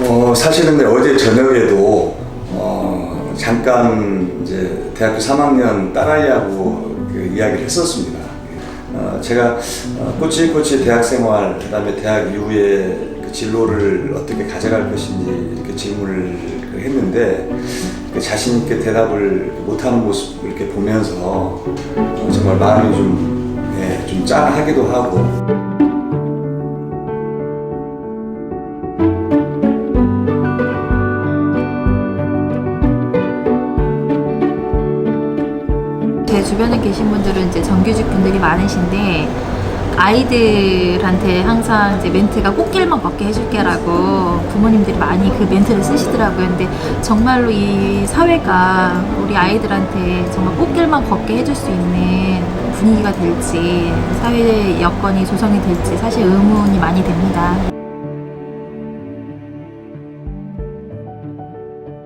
어, 사실 근데 어제 저녁에도 어, 잠깐 이제 대학교 3학년 딸아이하고 그 이야기를 했었습니다. 어, 제가 어, 꼬치꼬치 대학 생활, 그다음에 대학 이후에 그 진로를 어떻게 가져갈 것인지 이렇게 질문을 했는데 그 자신 있게 대답을 못하는 모습 을 이렇게 보면서 어, 정말 마음이 좀, 예, 좀 짠하기도 하고 주변에 계신 분들은 이제 정규직 분들이 많으신데 아이들한테 항상 이제 멘트가 꽃길만 걷게 해줄게라고 부모님들이 많이 그 멘트를 쓰시더라고요. 근데 정말로 이 사회가 우리 아이들한테 정말 꽃길만 걷게 해줄 수 있는 분위기가 될지 사회 여건이 조성이 될지 사실 의문이 많이 됩니다.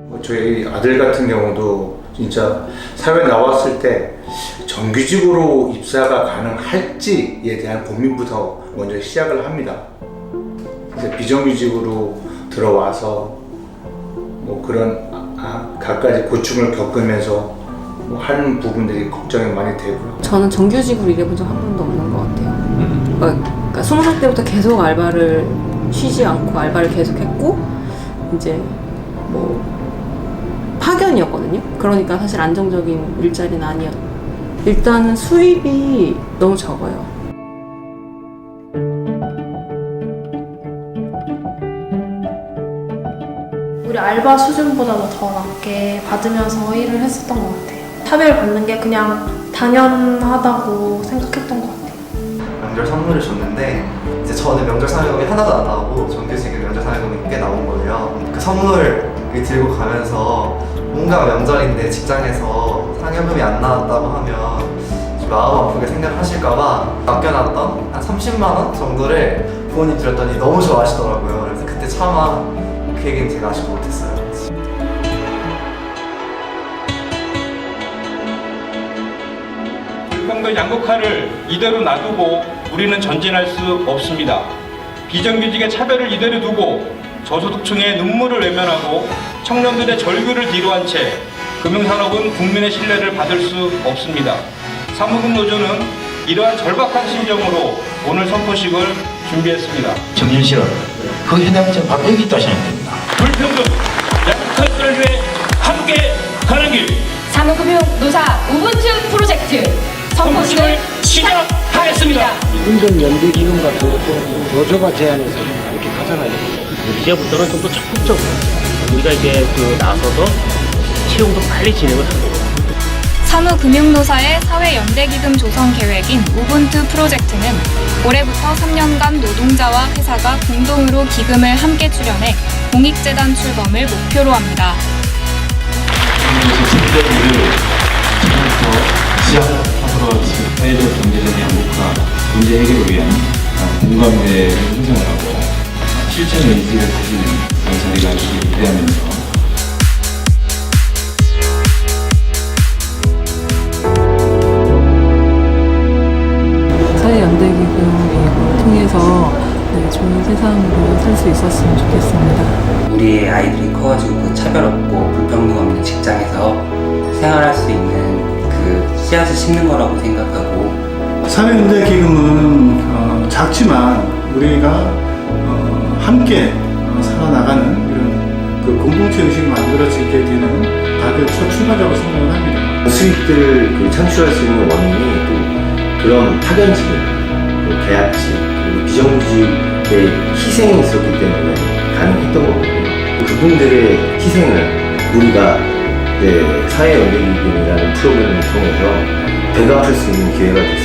뭐 저희 아들 같은 경우도 진짜 사회 나왔을 때 정규직으로 입사가 가능할지에 대한 고민부터 먼저 시작을 합니다. 이제 비정규직으로 들어와서 뭐 그런 아, 갖가지 고충을 겪으면서 뭐 하는 부분들이 걱정이 많이 되고요. 저는 정규직으로 일해본 적 한 번도 없는 것 같아요. 그러니까 스무 살 때부터 계속 알바를 쉬지 않고 알바를 계속했고 이제 뭐 파견이었거든요. 그러니까 사실 안정적인 일자리는 아니었. 일단은 수입이 너무 적어요. 우리 알바 수준보다도 더 낮게 받으면서 일을 했었던 것 같아요. 차별 받는 게 그냥 당연하다고 생각했던 것 같아요. 명절 선물을 줬는데 이제 저는 명절 상여금이 하나도 안 나오고 정규직은 명절 상여금이 꽤 나온 거예요. 그 선물을 들고 가면서 뭔가 명절인데 직장에서 상여금이 안 나왔다고 하면 좀 마음 아프게 생각하실까봐 맡겨놨던 한 30만 원 정도를 부모님 드렸더니 너무 좋아하시더라고요. 그래서 그때 차마 그 얘기는 제가 아직 못했어요. 불평등 양극화를 이대로 놔두고 우리는 전진할 수 없습니다. 비정규직의 차별을 이대로 두고 저소득층의 눈물을 외면하고 청년들의 절규를 뒤로한 채 금융산업은 국민의 신뢰를 받을 수 없습니다. 사무금 노조는 이러한 절박한 심정으로 오늘 선포식을 준비했습니다. 정신 실현 그 현장에서 바로 여기 있다 생각됩니다. 불평등 양극화를 위해 함께 가는 길 사무금융 노사 우분투 프로젝트 선포식을 시작하겠습니다. 운전 연대 기금 같은 것도 노조가 제안해서 이렇게 하잖아요. 이제부터는 좀 더 적극적으로 우리가 이제 그 나서서 채용도 빨리 진행을 하고 사무금융노사의 사회연대기금 조성 계획인 우분투 프로젝트는 올해부터 3년간 노동자와 회사가 공동으로 기금을 함께 출연해 공익재단 출범을 목표로 합니다. 시작하도록 사회적 경제적 양극화 문제 해결을 위한 공감대를 형성을 하고 실천 의지를 가지는 그런 자리가 있기 기대하면서 사회연대기금을 통해서 네, 좋은 세상으로 살 수 있었으면 좋겠습니다. 우리의 아이들이 커가지고 그 차별 없고 불평등 없는 직장에서 생활할 수 있는 그 씨앗을 심는 거라고 생각하고 사회연대 기금은 어, 작지만 우리가 어, 함께 어, 살아나가는 이런 그 공동체 의식이 만들어지게 되는 다들 첫 출발이라고 생각을 합니다. 수익들을 그 창출할 수 있는 원인이 또 그런 파견직이나 또 계약직 비정규직의 희생이 있었기 때문에 가능했던 거거든요. 그분들의 희생을 우리가 네, 사회연대기금이라는 프로그램을 통해서 되갚을 수 있는 기회가 됐습니다.